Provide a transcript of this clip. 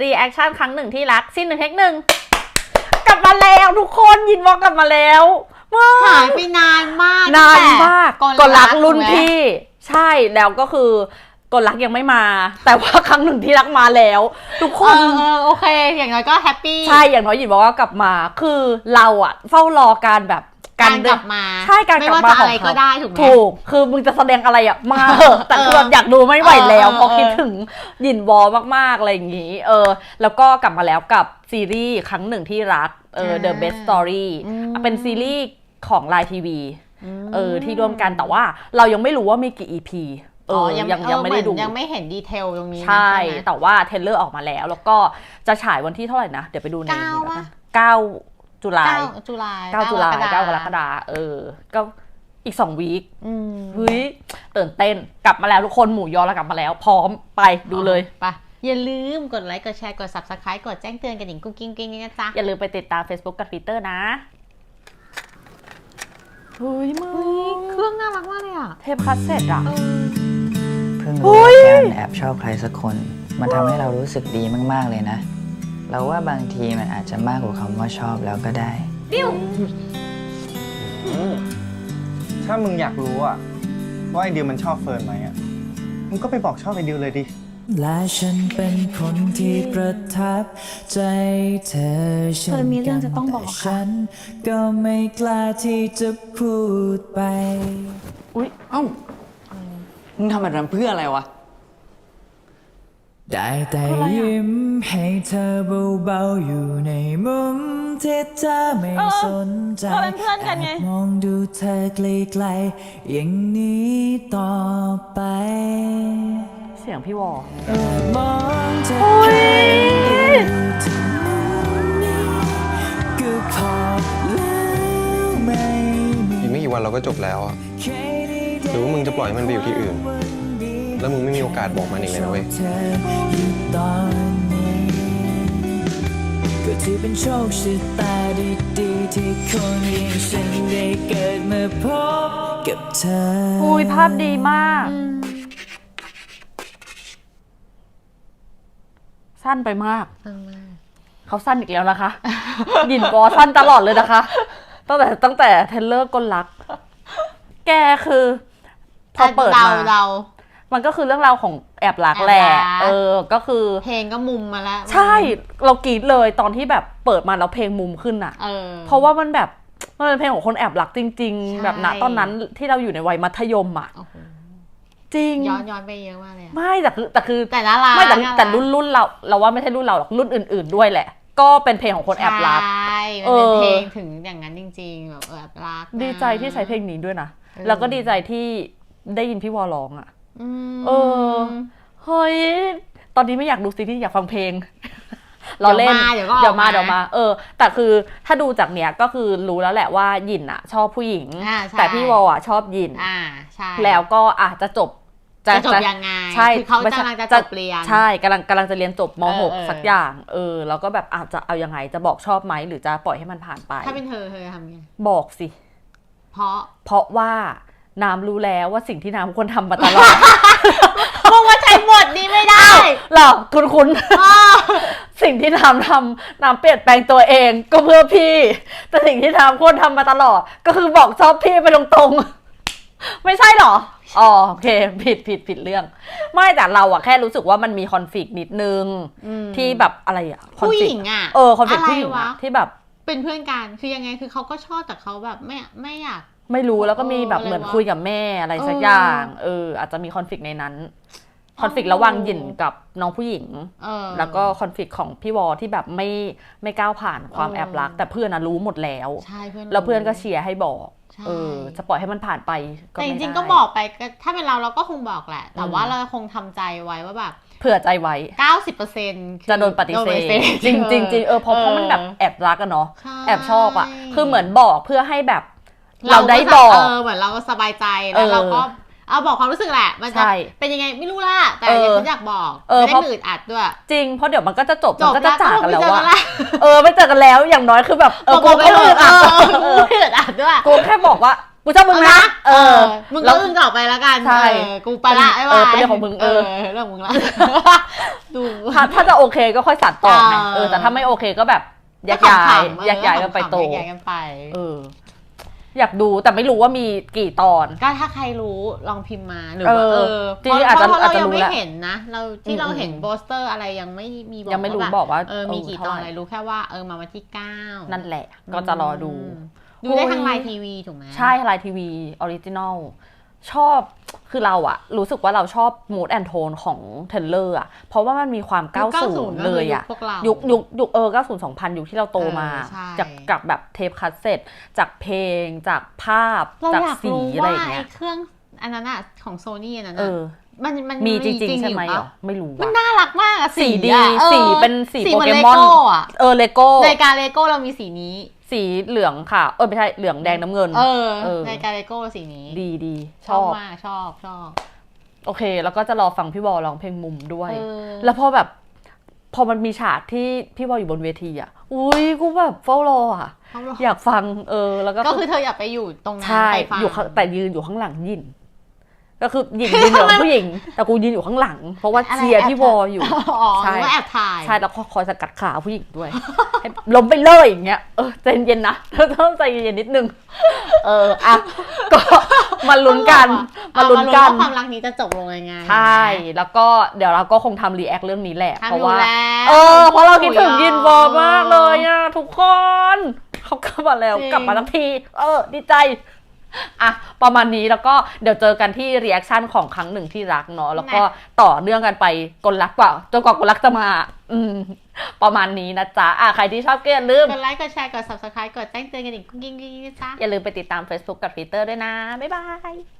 รีแอคชั่นครั้งหนึ่งที่รักสิ้นหนึ่งเทคหนึ่งกลับมาแล้วทุกคนยินบอกกลับมาแล้วเมื่อหายไปนานมากนานตั้งแต่มากกกลลรัรักกรุ่นถูกไหมพี่ ใช่แล้วก็คือกลรักยังไม่มา แต่ว่าครั้งหนึ่งที่รักมาแล้ว ทุกคเอนอเออโอเค อย่างน้อยก็แฮปปี้ใช่อย่างน้อยหยินบอกว่ากลับมา คือเราอะเฝ้ารอการแบบ การกลับมาใช่การกลับไม่มาว่าจะขออะงไรเขาก็ได้ถูกไหมถูก คือมึงจะแสดงอะไรอะมาเถอะแต่คือแบบอยากดูไม่ไหวแล้วเออเพราะเออคิดถึงหยินวอลมากๆอะไรอย่างงี้ เออ แล้วก็กลับมาแล้วกับซีรีส์ครั้งหนึ่งที่รักเออ The Best Story อืมเป็นซีรีส์ของไลน์ทีวีมเออที่ร่วมกันแต่ว่าเรายังไม่รู้ว่ามีกี่ EP เออยังยังไม่ได้ดูเออเหอนยังไม่เห็นดีเทลตรงนี้นะใช่ไหมแต่ว่าเทรลเลอร์ออกมาแล้ว แล้วก็จะฉายวันที่เท่าไหร่นะ เดี๋ยวไปดูในเก้านี้แล้วปะกันเก้า จุลาเก้ายจุลายเก้าจุลายฎเก้ากรกฎาเออ ก็อีกสองวีคอืมเฮ้ยตื่นเต้นกลับมาแล้วทุกคนหมูยอเรากลับมาแล้ว พร้อมไปดูเลยไปอย่าลืมกดไลค์กดแชร์กด subscribe กดแจ้งเตือนกันดิ่งกุ้งกิ้งกิ้งนี่นะจ๊ะ อย่าลืมไปติดตาม Facebook กับ Twitter นะเฮ้ยมึเฮ้ยงเครื่องน่ารักมากเลยอะ เทปคัสเซ็ตอะเพิ่งเฮ้รู้ว่ายการแอบชอบใครสักคน มันทำให้เรารู้สึกดีมาก ๆ เลยนะ เราว่าบางทีมันอาจจะมากกว่าคำว่าชอบแล้วก็ได้ถ้ามึงอยากรู้อะว่าไอดิวมันชอบเฟิร์นไหมอะมึงก็ไปบอกชอบไอดิวเลยดิ และฉันเป็นคนที่ประทับใจเธอเฟิร์นมีเรื่องจะต้องบอกค่ะ ฉันก็ไม่กล้าที่จะพูดไป อุ้ยเอ้า มึงทำแบบนั้นเพื่ออะไรวะ ได้แต่ยิ้มให้เธอเบาๆอยู่ในมุมที่เธอไม่สนใจเราเป็นเพื่อนกันไงแอบมองดูเธอไกลๆอย่างนี้ต่อไป เสียงพี่วอมองเธอโอ้ยถึงนี้ก็พอแล้วไม่มีอีกไม่กี่วันเราก็จบแล้วอะใครได้หรือว่ามึงจะปล่อยให้มันไปอยู่ที่อื่น แล้วมึงไม่มีโอกาสบอกมันอีกเลยนะเว้ยเธออยู่ตอนนี้ก็ถือเป็นโชคชะตาดีๆที่คนอย่างฉันได้เกิดมาพบกับเธออุ้ยภาพดีมาก สั้นไปมากเขาสั้นอีกแล้วนะคะ หยินบอสั้นตลอดเลยนะคะ ตั้งแต่ตั้งแต่เทรลเลอร์กลรัก แกคือ พอเปิดเดามาเดา มันก็คือเรื่องราวของแอบรักแอบรักแหละเออ ก็คือ เพลงก็มุมมาแล้วใช่ เรากรีดเลยตอนที่แบบเปิดมาแล้วเพลงมุมขึ้นอะเออ เพราะว่ามันแบบ มันเป็นเพลงของคนแอบรักจริง ใช่ ๆ แบบณตอนนั้นที่เราอยู่ในวัยมัธยมอะโอ้โหจริง ย้อนย้อนไปเยอะมากเลยอะไม่แต่คือแต่คือ แต่น่ารักไม่แต่น่ารักแต่รุ่นรุ่นเราเราว่าไม่ใช่รุ่นเราหรอกรุ่นอื่น ๆ ด้วยแหละ ก็เป็นเพลงของคนแอบรัก ใช่เอมันเป็นอเพลงถึงอย่างนั้นจริงๆแบบแอบรักนะ ดีใจที่ใช้เพลงนี้ด้วยนะ เออ แล้วก็ดีใจที่ได้ยินพี่วอร้องอะอืม เออเฮ้ยตอนนี้ไม่อยากดูซีรีส์อยากฟังเพลงเราเล่นเดี๋ยวมาเดี๋ยวมาเดี๋เดี๋ยยววมามา เออ แต่คือถ้าดูจากเนี้ยก็คือรู้แล้วแหละว่าหยินอะชอบผู้หญิงอ่าใช่แต่พี่วออะชอบหยินอ่าใช่แล้วก็อาจจะจบจะจบยังไงใช่คือเขาไม่ใช่กำลังจะจบเรียนใช่กำลังกำลังจะเรียนจบมเออเออ .6 สักอย่าง เออ แล้วก็แบบอาจจะเอายังไงจะบอกชอบไหมหรือจะปล่อยให้มันผ่านไป ถ้าเป็นเธอเธอจะทำไงบอกสิ เพราะเพราะว่า น้ำรู้แล้วว่าสิ่งที่น้ำควรทำมาตลอด มึงว่าใช้บทนี้ไม่ได้ หรอคุณคุณอ้อสิ่งที่น้ำทำน้ำเปลี่ยนแปลงตัวเองก็เพื่อพี่ แต่สิ่งที่น้ำควรทำมาตลอด ก็คือบอกชอบพี่ไปตรงๆ ไม่ใช่หรอ อ๋อโอเค ผิดผิดผิดเรื่อง ไม่แต่เราอะแค่รู้สึกว่ามันมีคอนฟ lict นิดนึงอืมที่แบบอะไรอะผู้ conflict หญิงอะเออคอนฟ lict อะไรผู้หญิงวะ อะที่แบบ เป็นเพื่อนกัน คือยังไง คือเขาก็ชอบแต่เขาแบบไม่ไม่อยาก ไม่รู้แล้วก็มีแบบเออเหมือนอะไรวะคุยกับแม่อะไรสักเออออย่างเอออาจจะมีคอนฟ lict ในนั้นคอนฟ lict ระหว่างหยินกับน้องผู้หญิงเออแล้วก็คอนฟ lict ของพี่วอที่แบบไม่ไม่ก้าวผ่านความเออแอบรัก แต่เพื่อนนะรู้หมดแล้วใช่เพื่อนแล้วเพื่อนก็เชียร์ให้บอกใช่เออจะปล่อยให้มันผ่านไปก็แต่จไม่ริงๆได้ก็บอกไปก็ถ้าเป็นเราเราก็คงบอกแหละ แต่อืมว่าเราคงทำใจไว้ว่าแบบเผื่อใจไว้ 90%คือจะโดนปฏิเสธจริงจริงจริงเออเพราะเพราะมันแบบแอบรักอะเนาะใช่แอบชอบอะคือเหมือนบอกเพื่อให้แบบ เราเราได้ก็บอกเออเหมือนเราก็สบายใจแล้วเออเราก็เอาบอกความรู้สึกแหละ มันจะใช่เป็นยังไงไม่รู้ละแต่เออฉันอยากบอกเออไม่เพได้ราะหนืดอัดด้วย จริง เพราะเดี๋ยวมันก็จะจบจมันบก็จะจากกันแล้วไม่เจออะละเออไม่เจอกันแล้วอย่างน้อยคือแบบเออบอกกูไปแค่เลอึยดเออัดอเออไม่หนืดอัดด้วยกูแค่บอกว่ากูชอบมึงนะ เออ มึงแล้ก็วอึ้งต่อไปแล้วกัน ใช่เออกูไปละเป็นบ๊ายบายเออเป็นเรื่องของมึง เออ เรื่องของมึงละ ดูถ้าถ้าจะโอเคก็ค่อยสัดต่อไงเออเออ แต่ถ้าไม่โอเคก็แบบแยกขำย้ายๆเออแยกย้ายกันไปโตขำๆแยกย้ายกันไป เออ อยากดูแต่ไม่รู้ว่ามีกี่ตอน ก็ถ้าใครรู้ลองพิมพ์มาหรือเอว่าอเออจริงๆอาจจะเพราะอาจเราจะยังรู้ไม่แล้วเห็นนะ เราที่อืมเราเห็นอืม โปสเตอร์อะไรยังไม่มีบอกยังไม่รู้ว่าบอกว่าเออมีกี่เออตอนเท่าไหร่อะไรรู้แค่ว่าเออมาวันที่เก้านั่นั่นแหละ ก็จะรอดูดูได้ทางโอ้ยไลน์ทีวีถูกไหม ใช่ไลน์ทีวีออริจินอล ชอบคือเราอะรู้สึกว่าเราชอบมูดแอนโทนของเทเลอร์อะเพราะว่ามันมีความยุค90 เลยอะพวกเรายุคยุคยุคเออ 90 2000 ยุคที่เราโตมาเออใช่จากกับแบบเทปคัสเซ็ตจากเพลงจากภาพเราจากอยากสีรู้อะไรว่าอย่างเงี้ไอ้ยเครื่องอันนั้นอะของโซนี่อันนั้นเออะอมันมันมีจริงๆใช่อยู่ไหมปะเหรอไม่รู้มันว่ะน่ารักมากอะสีดีอะออสีเป็นสีเหโปมือนเกเลมอนโก้อะเออเลโก้ในการเลโก้เรามีสีนี้ สีเหลืองค่ะ เออไม่ใช่เหลืองแดงน้ำเงิน เออเออ ในการเลโก้สีนี้ ดีดีชชออบบ มากชอบชอบโอเค แล้วก็จะรอฟังพี่บอลร้องเพลงมุมด้วย เออแล้วพอแบบ พอมันมีฉากที่พี่บอลอยู่บนเวทีอะ อุ้ยกูแบบเฝ้ารออะ เขาบอกอยากฟังเออ แล้วก็ก็คือเธออย่าไปอยู่ตรงนั้นใช่ไปฟังอยู่ข้างแต่ยืนอยู่ข้างหลังยิน ก็คือหญิงยืนเหนือผู้หญิง แต่กูยืนอยู่ข้างหลัง เพราะว่าอะไรเชียร์แอบพี่บอลอยู่อ๋อใช่หรือว่าแอบถ่ายใช่แล้วก็คอยสกัดขาผู้หญิงด้วยให้ล้มไปเลยอย่างเงี้ยเออใจเย็นๆนะเธอต้องใจเย็นๆนิดนึงเอออะก็มาลุ้นกันเอามาลุ้นกันว่าความรักนี้จะจบลงยังไงใช่แล้วก็เดี๋ยวเราก็คงทำรีแอคเรื่องนี้แหละทำเพราะอยู่ว่าแล้วเออเพราะเราคิดถึงโอ้ยยินบอมากเลยอะทุกคนเขากลับมาแล้วจริงกลับมาทั้งที เออ ดีใจ อะประมาณนี้แล้วก็เดี๋ยวเจอกันที่รีแอคชั่นของครั้งหนึ่งที่รักเนาะแล้วก็ต่อเนื่องกันไปกลรักกว่าจนกว่ากลรักจะมา อืม ประมาณนี้นะจ๊ะอะใครที่ชอบก็อย่าลืม กดไลค์กดแชร์กด subscribe กดแจ้งเตือนกันอีกกุ้งกิ้งกิ้งกิ้งนะจ๊ะอย่าลืมไปติดตาม Facebook กับ Twitter ด้วยนะ บ๊ายบาย